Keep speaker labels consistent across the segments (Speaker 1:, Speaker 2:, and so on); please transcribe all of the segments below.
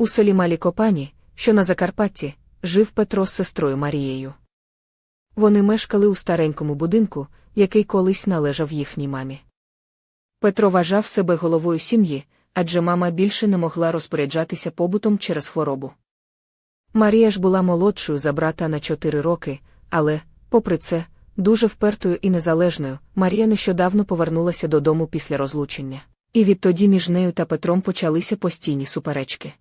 Speaker 1: У селі Малі Копані, що на Закарпатті, жив Петро з сестрою Марією. Вони мешкали у старенькому будинку, який колись належав їхній мамі. Петро вважав себе головою сім'ї, адже мама більше не могла розпоряджатися побутом через хворобу. Марія ж була молодшою за брата на чотири роки, але, попри це, дуже впертою і незалежною, Марія нещодавно повернулася додому після розлучення. І відтоді між нею та Петром почалися постійні суперечки.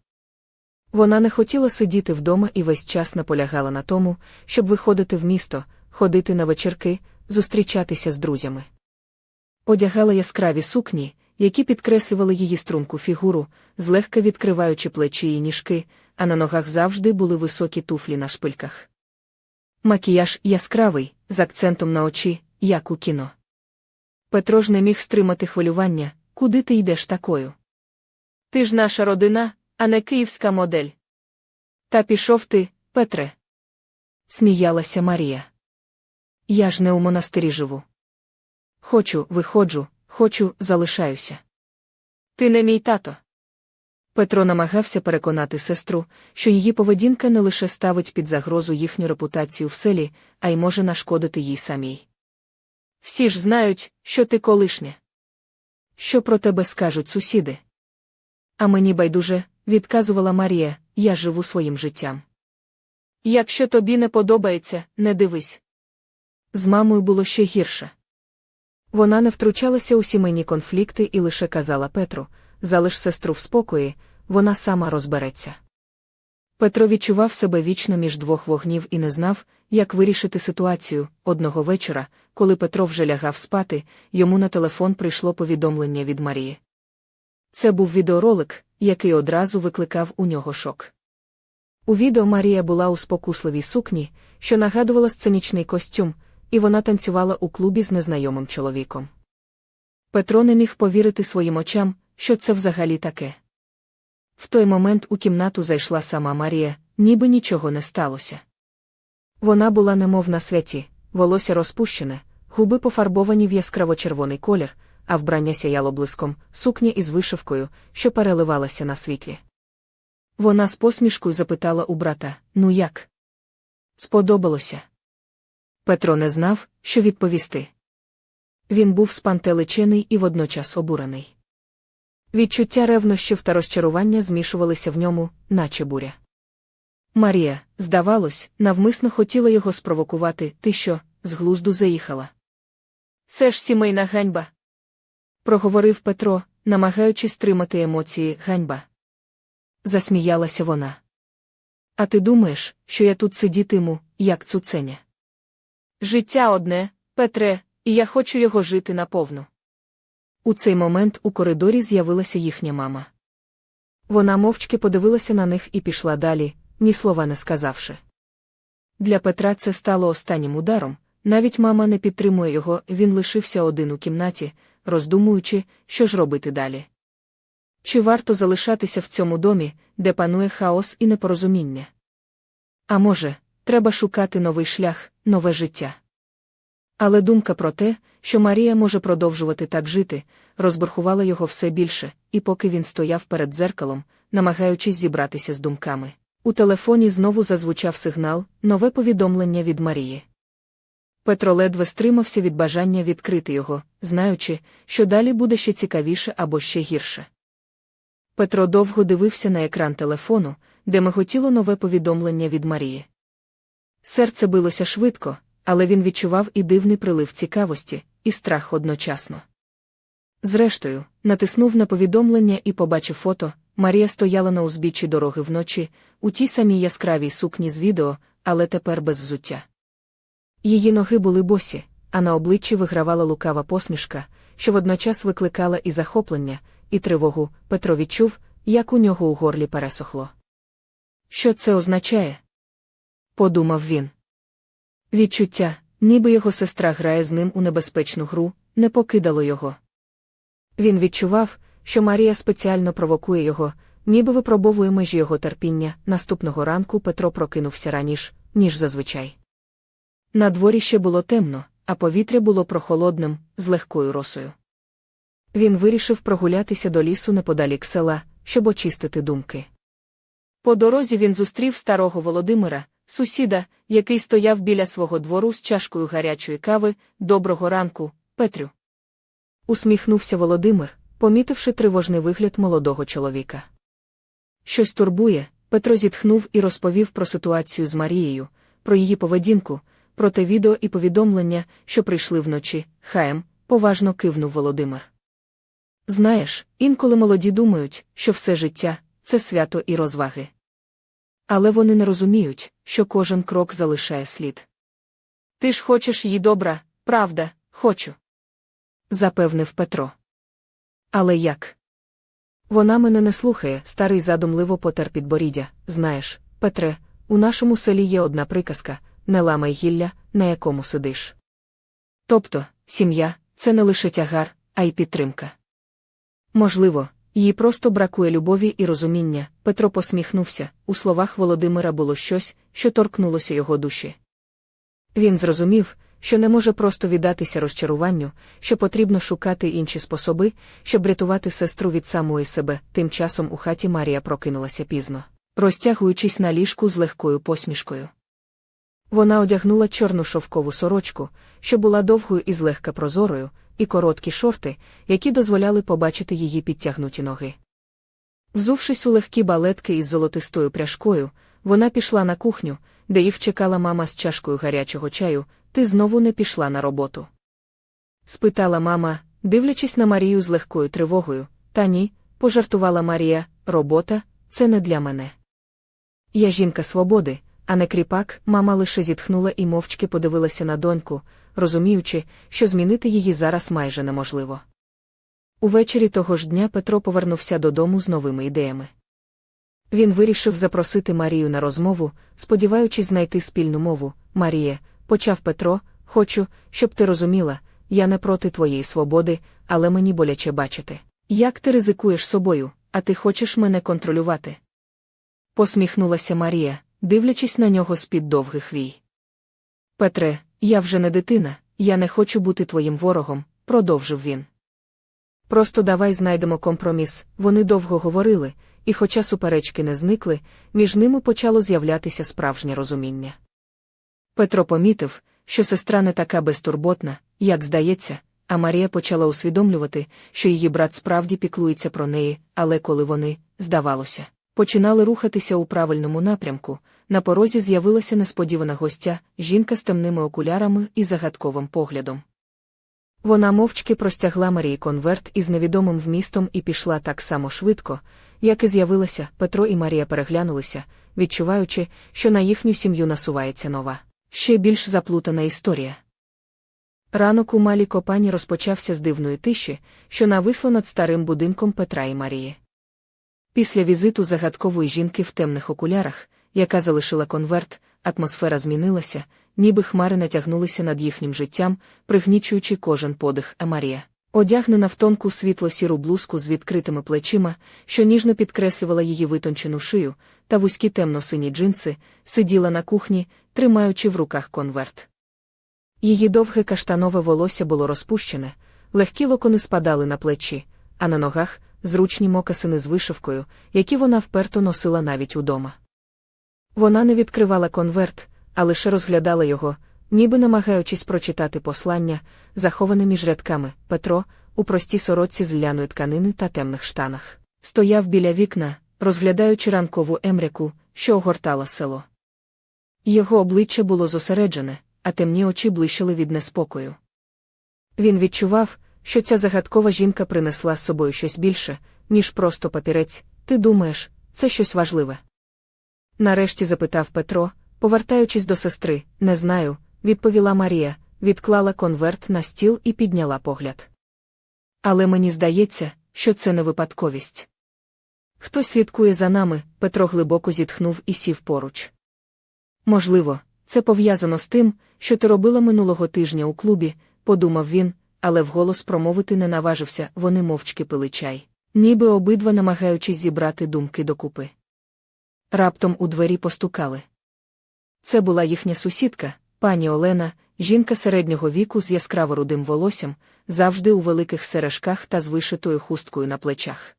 Speaker 1: Вона не хотіла сидіти вдома і весь час наполягала на тому, щоб виходити в місто, ходити на вечірки, зустрічатися з друзями. Одягала яскраві сукні, які підкреслювали її струнку фігуру, злегка відкриваючи плечі і ніжки, а на ногах завжди були високі туфлі на шпильках. Макіяж яскравий, з акцентом на очі, як у кіно. Петро ж не міг стримати хвилювання, куди ти йдеш такою. Ти ж наша родина, а не київська модель. Та пішов ти, Петре. Сміялася Марія. Я ж не у монастирі живу. Хочу, виходжу, хочу, залишаюся. Ти не мій тато. Петро намагався переконати сестру, що її поведінка не лише ставить під загрозу їхню репутацію в селі, а й може нашкодити їй самій. Всі ж знають, що ти колишня. Що про тебе скажуть сусіди? А мені байдуже, відказувала Марія, я живу своїм життям. Якщо тобі не подобається, не дивись. З мамою було ще гірше. Вона не втручалася у сімейні конфлікти і лише казала Петру залиш сестру в спокої, вона сама розбереться. Петро відчував себе вічно між двох вогнів і не знав, як вирішити ситуацію. Одного вечора, коли Петро вже лягав спати, йому на телефон прийшло повідомлення від Марії. Це був відеоролик, який одразу викликав у нього шок. У відео Марія була у спокусливій сукні, що нагадувала сценічний костюм, і вона танцювала у клубі з незнайомим чоловіком. Петро не міг повірити своїм очам, що це взагалі таке. В той момент у кімнату зайшла сама Марія, ніби нічого не сталося. Вона була немов на святі, волосся розпущене, губи пофарбовані в яскраво-червоний колір, а вбрання сяяло блиском, сукня із вишивкою, що переливалася на світлі. Вона з посмішкою запитала у брата Ну як? Сподобалося. Петро не знав, що відповісти. Він був спантеличений і водночас обурений. Відчуття ревнощів та розчарування змішувалися в ньому, наче буря. Марія, здавалось, навмисно хотіла його спровокувати, ти що, з глузду заїхала. Це ж сімейна ганьба. Проговорив Петро, намагаючись стримати емоції ганьба. Засміялася вона. А ти думаєш, що я тут сидітиму, як цуценя? Життя одне, Петре, і я хочу його жити наповну. У цей момент у коридорі з'явилася їхня мама. Вона мовчки подивилася на них і пішла далі, ні слова не сказавши. Для Петра це стало останнім ударом, навіть мама не підтримує його, він лишився один у кімнаті, роздумуючи, що ж робити далі. Чи варто залишатися в цьому домі, де панує хаос і непорозуміння? А може, треба шукати новий шлях, нове життя. Але думка про те, що Марія може продовжувати так жити, розбурхувала його все більше, і поки він стояв перед дзеркалом, намагаючись зібратися з думками. У телефоні знову зазвучав сигнал, нове повідомлення від Марії. Петро ледве стримався від бажання відкрити його, знаючи, що далі буде ще цікавіше або ще гірше. Петро довго дивився на екран телефону, де миготіло нове повідомлення від Марії. Серце билося швидко, але він відчував і дивний прилив цікавості, і страх одночасно. Зрештою, натиснув на повідомлення і побачив фото. Марія стояла на узбіччі дороги вночі, у тій самій яскравій сукні з відео, але тепер без взуття. Її ноги були босі, а на обличчі вигравала лукава посмішка, що водночас викликала і захоплення, і тривогу. Петро відчув, як у нього у горлі пересохло. Що це означає? подумав він. Відчуття, ніби його сестра грає з ним у небезпечну гру, не покидало його. Він відчував, що Марія спеціально провокує його, ніби випробовує межі його терпіння. Наступного ранку Петро прокинувся раніше, ніж зазвичай. На дворі ще було темно, а повітря було прохолодним, з легкою росою. Він вирішив прогулятися до лісу неподалік села, щоб очистити думки. По дорозі він зустрів старого Володимира, сусіда, який стояв біля свого двору з чашкою гарячої кави. Доброго ранку, Петрю. Усміхнувся Володимир, помітивши тривожний вигляд молодого чоловіка. Щось турбує, Петро зітхнув і розповів про ситуацію з Марією, про її поведінку, про те відео і повідомлення, що прийшли вночі. Хаєм, поважно кивнув Володимир. Знаєш, інколи молоді думають, що все життя це свято і розваги. Але вони не розуміють, що кожен крок залишає слід. Ти ж хочеш їй добра, правда, хочу. запевнив Петро. Але як? Вона мене не слухає, старий задумливо потер підборіддя. Знаєш, Петре, у нашому селі є одна приказка не ламай гілля, на якому сидиш. Тобто, сім'я це не лише тягар, а й підтримка. Можливо, їй просто бракує любові і розуміння. Петро посміхнувся. У словах Володимира було щось, що торкнулося його душі. Він зрозумів, що не може просто віддатися розчаруванню, що потрібно шукати інші способи, щоб рятувати сестру від самої себе. Тим часом у хаті Марія прокинулася пізно, розтягуючись на ліжку з легкою посмішкою. Вона одягнула чорну шовкову сорочку, що була довгою і злегка прозорою, і короткі шорти, які дозволяли побачити її підтягнуті ноги. Взувшись у легкі балетки із золотистою пряжкою, вона пішла на кухню, де їх чекала мама з чашкою гарячого чаю, ти знову не пішла на роботу. Спитала мама, дивлячись на Марію з легкою тривогою, та ні, пожартувала Марія, робота це не для мене. Я жінка свободи, а не кріпак, мама лише зітхнула і мовчки подивилася на доньку, розуміючи, що змінити її зараз майже неможливо. Увечері того ж дня Петро повернувся додому з новими ідеями. Він вирішив запросити Марію на розмову, сподіваючись знайти спільну мову. Маріє, почав Петро, хочу, щоб ти розуміла, я не проти твоєї свободи, але мені боляче бачити. Як ти ризикуєш собою, а ти хочеш мене контролювати? Посміхнулася Марія, дивлячись на нього з-під довгих вій. Петре, я вже не дитина, я не хочу бути твоїм ворогом, продовжив він. Просто давай знайдемо компроміс. Вони довго говорили, і, хоча суперечки не зникли, між ними почало з'являтися справжнє розуміння. Петро помітив, що сестра не така безтурботна, як здається, а Марія почала усвідомлювати, що її брат справді піклується про неї, але коли вони, здавалося, починали рухатися у правильному напрямку, на порозі з'явилася несподівана гостя, жінка з темними окулярами і загадковим поглядом. Вона мовчки простягла Марії конверт із невідомим вмістом і пішла так само швидко, як і з'явилася, Петро і Марія переглянулися, відчуваючи, що на їхню сім'ю насувається нова, ще більш заплутана історія. Ранок у малій копані розпочався з дивної тиші, що нависло над старим будинком Петра і Марії. Після візиту загадкової жінки в темних окулярах, яка залишила конверт, атмосфера змінилася, ніби хмари натягнулися над їхнім життям, пригнічуючи кожен подих Емарія. Одягнена в тонку світло-сіру блузку з відкритими плечима, що ніжно підкреслювала її витончену шию, та вузькі темно-сині джинси, сиділа на кухні, тримаючи в руках конверт. Її довге каштанове волосся було розпущене, легкі локони спадали на плечі, а на ногах зручні мокасини з вишивкою, які вона вперто носила навіть удома. Вона не відкривала конверт, а лише розглядала його, ніби намагаючись прочитати послання, заховане між рядками Петро, у простій сорочці з ляної тканини та темних штанах, стояв біля вікна, розглядаючи ранкову емряку, що огортала село. Його обличчя було зосереджене, а темні очі блищили від неспокою. Він відчував, що ця загадкова жінка принесла з собою щось більше, ніж просто папірець. Ти думаєш, це щось важливе? Нарешті запитав Петро, повертаючись до сестри, не знаю, відповіла Марія, відклала конверт на стіл і підняла погляд. Але мені здається, що це не випадковість. Хтось слідкує за нами, Петро глибоко зітхнув і сів поруч. Можливо, це пов'язано з тим, що ти робила минулого тижня у клубі, подумав він, але вголос промовити не наважився, вони мовчки пили чай, ніби обидва намагаючись зібрати думки докупи. Раптом у двері постукали. Це була їхня сусідка, пані Олена, жінка середнього віку з яскраво рудим волоссям, завжди у великих сережках та з вишитою хусткою на плечах.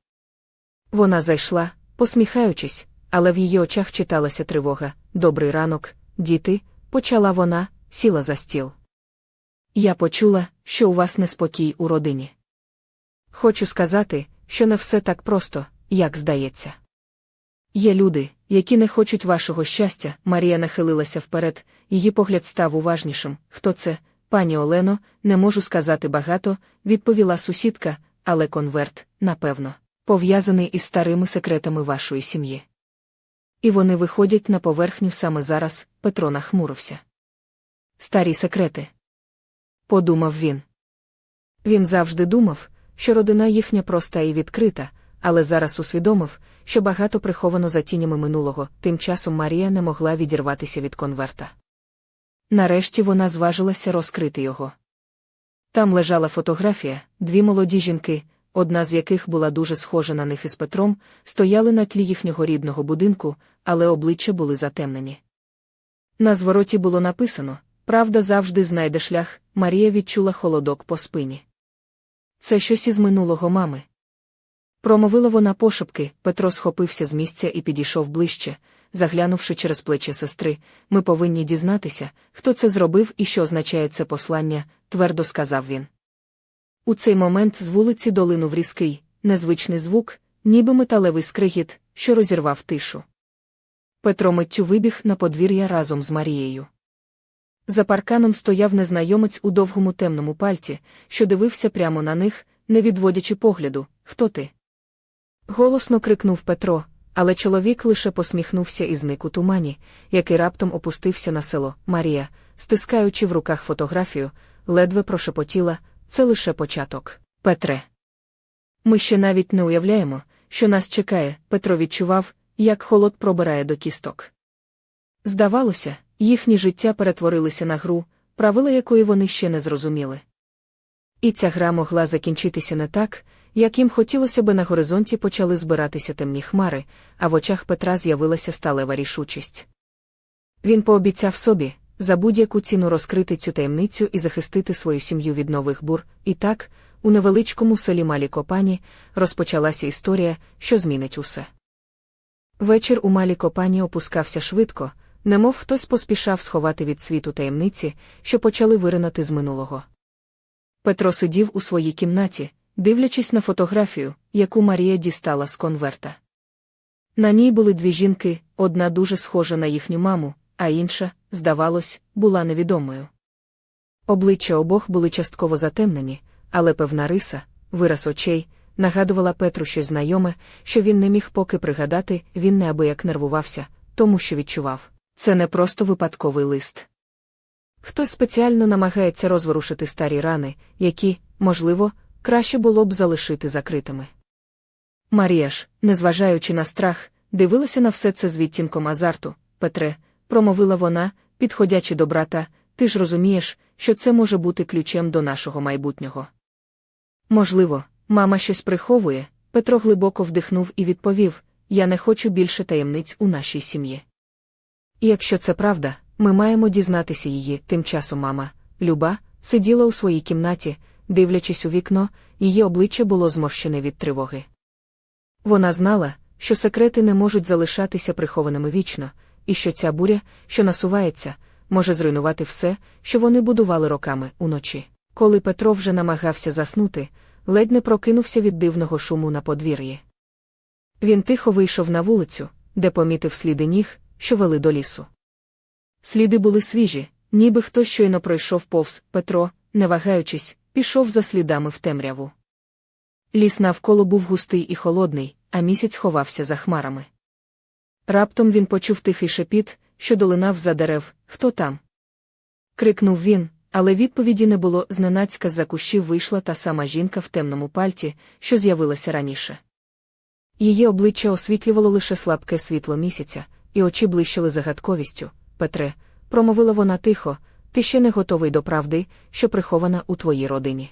Speaker 1: Вона зайшла, посміхаючись, але в її очах читалася тривога. Добрий ранок, діти, почала вона, сіла за стіл. Я почула, що у вас неспокій у родині. Хочу сказати, що не все так просто, як здається. Є люди, які не хочуть вашого щастя. Марія нахилилася вперед, її погляд став уважнішим. Хто це, пані Олено, не можу сказати багато, відповіла сусідка, але конверт, напевно, пов'язаний із старими секретами вашої сім'ї. І вони виходять на поверхню саме зараз, Петро нахмурився. Старі секрети. Подумав він. Він завжди думав, що родина їхня проста і відкрита, але зараз усвідомив, що багато приховано за тінями минулого, тим часом Марія не могла відірватися від конверта. Нарешті вона зважилася розкрити його. Там лежала фотографія, дві молоді жінки, одна з яких була дуже схожа на них із Петром, стояли на тлі їхнього рідного будинку, але обличчя були затемнені. На звороті було написано Правда завжди знайде шлях, Марія відчула холодок по спині. Це щось із минулого мами. Промовила вона пошепки, Петро схопився з місця і підійшов ближче, заглянувши через плечі сестри, ми повинні дізнатися, хто це зробив і що означає це послання, твердо сказав він. У цей момент з вулиці долинув різкий, незвичний звук, ніби металевий скригіт, що розірвав тишу. Петро миттю вибіг на подвір'я разом з Марією. За парканом стояв незнайомець у довгому темному пальті, що дивився прямо на них, не відводячи погляду Хто ти? Голосно крикнув Петро, але чоловік лише посміхнувся і зник у тумані, який раптом опустився на село. Марія, стискаючи в руках фотографію, ледве прошепотіла це лише початок. Петре. Ми ще навіть не уявляємо, що нас чекає. Петро відчував, як холод пробирає до кісток. Здавалося, їхні життя перетворилися на гру, правила якої вони ще не зрозуміли. І ця гра могла закінчитися не так, як їм хотілося би на горизонті почали збиратися темні хмари, а в очах Петра з'явилася сталева рішучість. Він пообіцяв собі за будь-яку ціну розкрити цю таємницю і захистити свою сім'ю від нових бур, і так, у невеличкому селі Малі Копані розпочалася історія, що змінить усе. Вечір у Малі Копані опускався швидко, немов хтось поспішав сховати від світу таємниці, що почали виринати з минулого. Петро сидів у своїй кімнаті, дивлячись на фотографію, яку Марія дістала з конверта. На ній були дві жінки, одна дуже схожа на їхню маму, а інша, здавалось, була невідомою. Обличчя обох були частково затемнені, але певна риса, вираз очей, нагадувала Петру щось знайоме, що він не міг поки пригадати, він неабияк нервувався, тому що відчував. Це не просто випадковий лист. Хтось спеціально намагається розворушити старі рани, які, можливо, краще було б залишити закритими. Марія ж, незважаючи на страх, дивилася на все це з відтінком азарту. Петре, промовила вона, підходячи до брата, ти ж розумієш, що це може бути ключем до нашого майбутнього. Можливо, мама щось приховує. Петро глибоко вдихнув і відповів: Я не хочу більше таємниць у нашій сім'ї. І якщо це правда, ми маємо дізнатися її. Тим часом мама, Люба, сиділа у своїй кімнаті, дивлячись у вікно, її обличчя було зморщене від тривоги. Вона знала, що секрети не можуть залишатися прихованими вічно, і що ця буря, що насувається, може зруйнувати все, що вони будували роками уночі. Коли Петро вже намагався заснути, ледь не прокинувся від дивного шуму на подвір'ї. Він тихо вийшов на вулицю, де помітив сліди ніг, що вели до лісу. Сліди були свіжі, ніби хтось щойно пройшов повз Петро, не вагаючись, пішов за слідами в темряву. Ліс навколо був густий і холодний, а місяць ховався за хмарами. Раптом він почув тихий шепіт, що долинав за дерев Хто там? крикнув він, але відповіді не було зненацька з-за кущів вийшла та сама жінка в темному пальті, що з'явилася раніше. Її обличчя освітлювало лише слабке світло місяця, і очі блищили загадковістю. Петре, промовила вона тихо, ти ще не готовий до правди, що прихована у твоїй родині.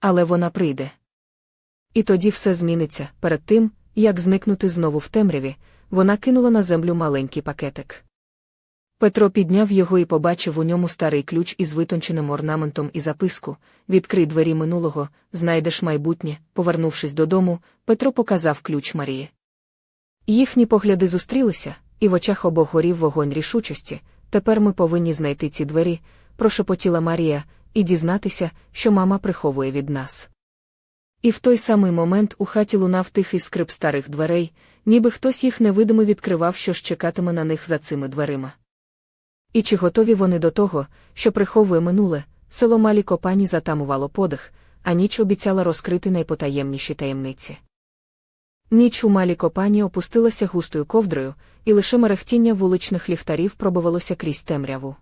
Speaker 1: Але вона прийде. І тоді все зміниться. Перед тим, як зникнути знову в темряві, вона кинула на землю маленький пакетик. Петро підняв його і побачив у ньому старий ключ із витонченим орнаментом і записку Відкрий двері минулого, знайдеш майбутнє. Повернувшись додому, Петро показав ключ Марії. Їхні погляди зустрілися, і в очах обох горів вогонь рішучості. Тепер ми повинні знайти ці двері, прошепотіла Марія, і дізнатися, що мама приховує від нас. І в той самий момент у хаті лунав тихий скрип старих дверей, ніби хтось їх невидимо відкривав, що ж чекатиме на них за цими дверима. І чи готові вони до того, що приховує минуле, село Малі Копані затамувало подих, а ніч обіцяла розкрити найпотаємніші таємниці. Ніч у малі копані опустилася густою ковдрою, і лише мерехтіння вуличних ліхтарів пробувалося крізь темряву.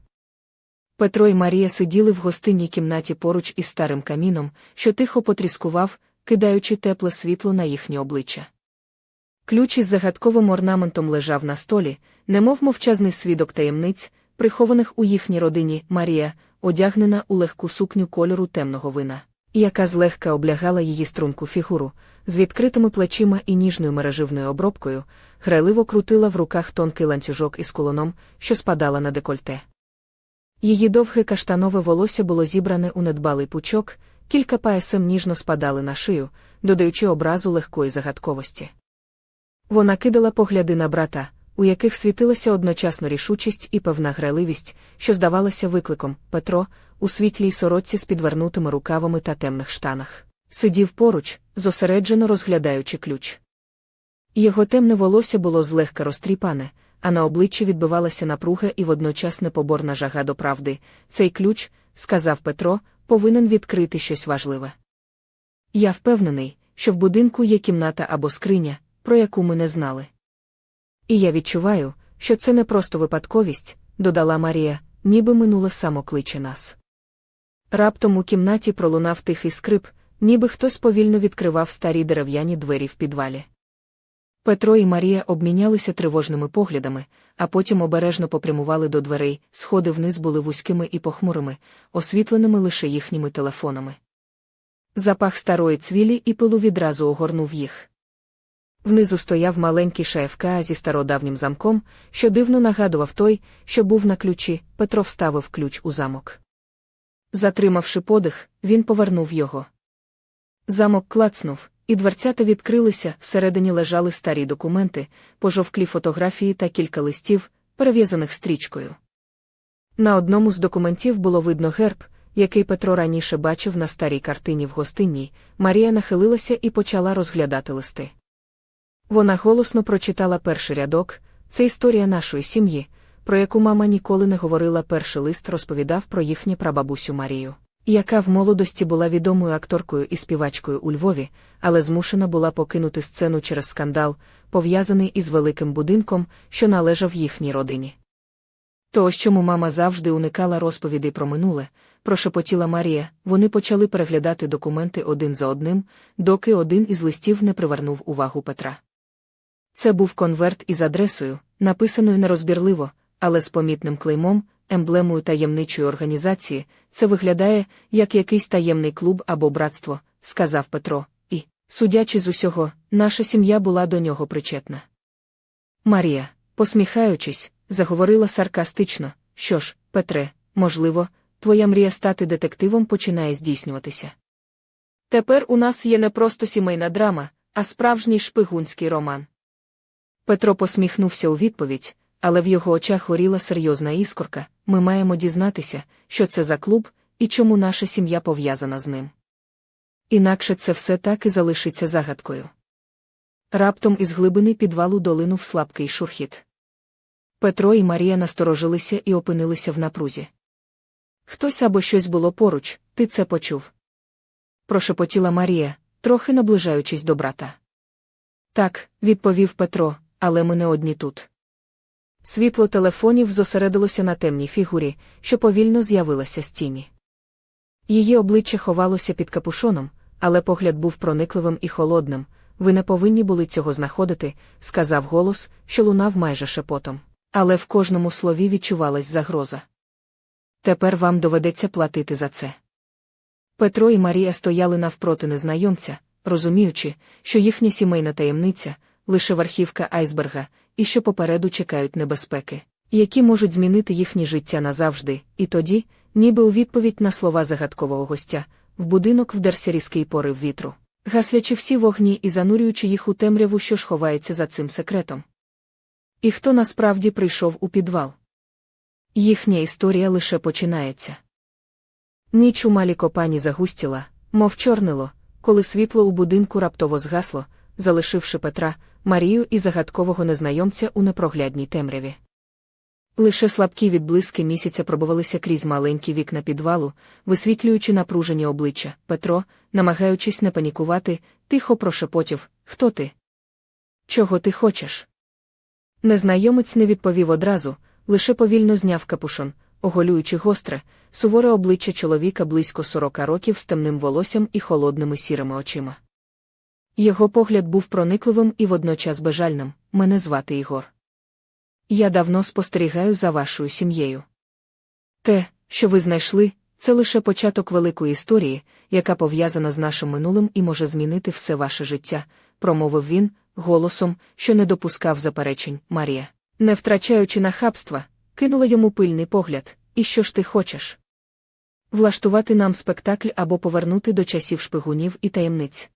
Speaker 1: Петро і Марія сиділи в гостинній кімнаті поруч із старим каміном, що тихо потріскував, кидаючи тепле світло на їхнє обличчя. Ключ із загадковим орнаментом лежав на столі, немов мовчазний свідок таємниць, прихованих у їхній родині Марія, одягнена у легку сукню кольору темного вина, яка злегка облягала її струнку фігуру, з відкритими плечима і ніжною мереживною обробкою, грайливо крутила в руках тонкий ланцюжок із колоном, що спадала на декольте. Її довге каштанове волосся було зібране у недбалий пучок, кілька паєсем ніжно спадали на шию, додаючи образу легкої загадковості. Вона кидала погляди на брата, у яких світилася одночасно рішучість і певна грайливість, що здавалася викликом Петро, у світлій сорочці з підвернутими рукавами та темних штанах, сидів поруч, зосереджено розглядаючи ключ. Його темне волосся було злегка розтріпане, а на обличчі відбивалася напруга і водночас непоборна жага до правди. Цей ключ, сказав Петро, повинен відкрити щось важливе. Я впевнений, що в будинку є кімната або скриня, про яку ми не знали. І я відчуваю, що це не просто випадковість, додала Марія, ніби минуле само кличе нас. Раптом у кімнаті пролунав тихий скрип, ніби хтось повільно відкривав старі дерев'яні двері в підвалі. Петро і Марія обмінялися тривожними поглядами, а потім обережно попрямували до дверей, сходи вниз були вузькими і похмурими, освітленими лише їхніми телефонами. Запах старої цвілі і пилу відразу огорнув їх. Внизу стояв маленький ШФК зі стародавнім замком, що дивно нагадував той, що був на ключі, Петро вставив ключ у замок. Затримавши подих, він повернув його. Замок клацнув, і дверцята відкрилися, всередині лежали старі документи, пожовклі фотографії та кілька листів, перев'язаних стрічкою. На одному з документів було видно герб, який Петро раніше бачив на старій картині в гостинній, Марія нахилилася і почала розглядати листи. Вона голосно прочитала перший рядок це історія нашої сім'ї, про яку мама ніколи не говорила. Перший лист розповідав про їхню прабабусю Марію, яка в молодості була відомою акторкою і співачкою у Львові, але змушена була покинути сцену через скандал, пов'язаний із великим будинком, що належав їхній родині. То, ось чому мама завжди уникала розповідей про минуле, прошепотіла Марія, вони почали переглядати документи один за одним, доки один із листів не привернув увагу Петра. Це був конверт із адресою, написаною нерозбірливо, але з помітним клеймом, емблемою таємничої організації, це виглядає, як якийсь таємний клуб або братство, сказав Петро, і, судячи з усього, наша сім'я була до нього причетна. Марія, посміхаючись, заговорила саркастично що ж, Петре, можливо, твоя мрія стати детективом починає здійснюватися. Тепер у нас є не просто сімейна драма, а справжній шпигунський роман. Петро посміхнувся у відповідь, але в його очах горіла серйозна іскорка ми маємо дізнатися, що це за клуб і чому наша сім'я пов'язана з ним. Інакше це все так і залишиться загадкою. Раптом із глибини підвалу долинув слабкий шурхіт. Петро і Марія насторожилися і опинилися в напрузі. Хтось або щось було поруч, ти це почув. Прошепотіла Марія, трохи наближаючись до брата. Так, відповів Петро, але ми не одні тут. Світло телефонів зосередилося на темній фігурі, що повільно з'явилася з тіні. Її обличчя ховалося під капушоном, але погляд був проникливим і холодним. Ви не повинні були цього знаходити, сказав голос, що лунав майже шепотом. Але в кожному слові відчувалась загроза. Тепер вам доведеться платити за це. Петро і Марія стояли навпроти незнайомця, розуміючи, що їхня сімейна таємниця, лише верхівка айсберга, і що попереду чекають небезпеки, які можуть змінити їхнє життя назавжди, і тоді, ніби у відповідь на слова загадкового гостя, в будинок вдерся різкий порив вітру. гаслячи всі вогні і занурюючи їх у темряву, що ж ховається за цим секретом. І хто насправді прийшов у підвал? Їхня історія лише починається. Ніч у малій копані загустіла, мов чорнило, коли світло у будинку раптово згасло, залишивши Петра, Марію і загадкового незнайомця у непроглядній темряві. Лише слабкі відблиски місяця пробувалися крізь маленькі вікна підвалу, висвітлюючи напружені обличчя. Петро, намагаючись не панікувати, тихо прошепотів Хто ти? Чого ти хочеш? Незнайомець не відповів одразу, лише повільно зняв капушон, оголюючи гостре, суворе обличчя чоловіка близько сорока років з темним волоссям і холодними сірими очима. Його погляд був проникливим і водночас бажальним. Мене звати Ігор. Я давно спостерігаю за вашою сім'єю. Те, що ви знайшли, це лише початок великої історії, яка пов'язана з нашим минулим і може змінити все ваше життя, промовив він, голосом, що не допускав заперечень, Марія. Не втрачаючи нахабства, кинула йому пильний погляд. І що ж ти хочеш? Влаштувати нам спектакль або повернути до часів шпигунів і таємниць.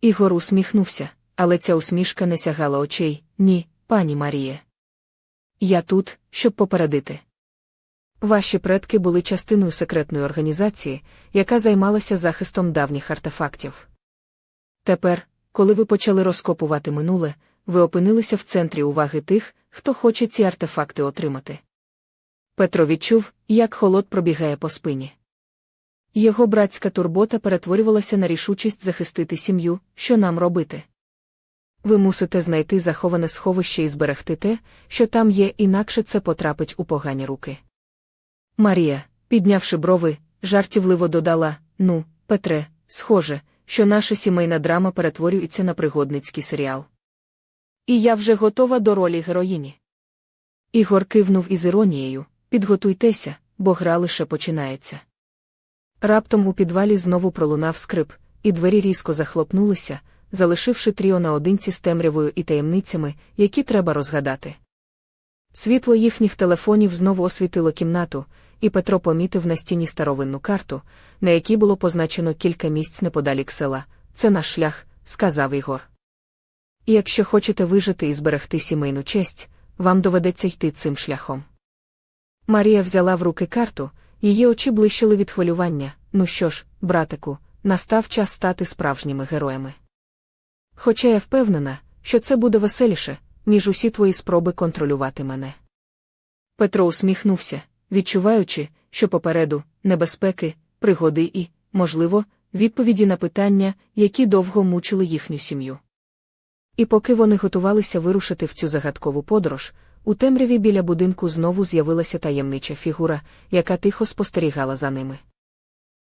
Speaker 1: Ігор усміхнувся, але ця усмішка не сягала очей, ні, пані Маріє. Я тут, щоб попередити. Ваші предки були частиною секретної організації, яка займалася захистом давніх артефактів. Тепер, коли ви почали розкопувати минуле, ви опинилися в центрі уваги тих, хто хоче ці артефакти отримати. Петро відчув, як холод пробігає по спині. Його братська турбота перетворювалася на рішучість захистити сім'ю, що нам робити. Ви мусите знайти заховане сховище і зберегти те, що там є, інакше це потрапить у погані руки. Марія, піднявши брови, жартівливо додала Ну, Петре, схоже, що наша сімейна драма перетворюється на пригодницький серіал. І я вже готова до ролі героїні. Ігор кивнув із іронією підготуйтеся, бо гра лише починається. Раптом у підвалі знову пролунав скрип, і двері різко захлопнулися, залишивши тріо наодинці з темрявою і таємницями, які треба розгадати. Світло їхніх телефонів знову освітило кімнату, і Петро помітив на стіні старовинну карту, на якій було позначено кілька місць неподалік села. Це наш шлях, сказав Ігор. І якщо хочете вижити і зберегти сімейну честь, вам доведеться йти цим шляхом. Марія взяла в руки карту, її очі блищили від хвилювання. Ну що ж, братику, настав час стати справжніми героями. Хоча я впевнена, що це буде веселіше, ніж усі твої спроби контролювати мене. Петро усміхнувся, відчуваючи, що попереду небезпеки, пригоди і, можливо, відповіді на питання, які довго мучили їхню сім'ю. І поки вони готувалися вирушити в цю загадкову подорож, у темряві біля будинку знову з'явилася таємнича фігура, яка тихо спостерігала за ними.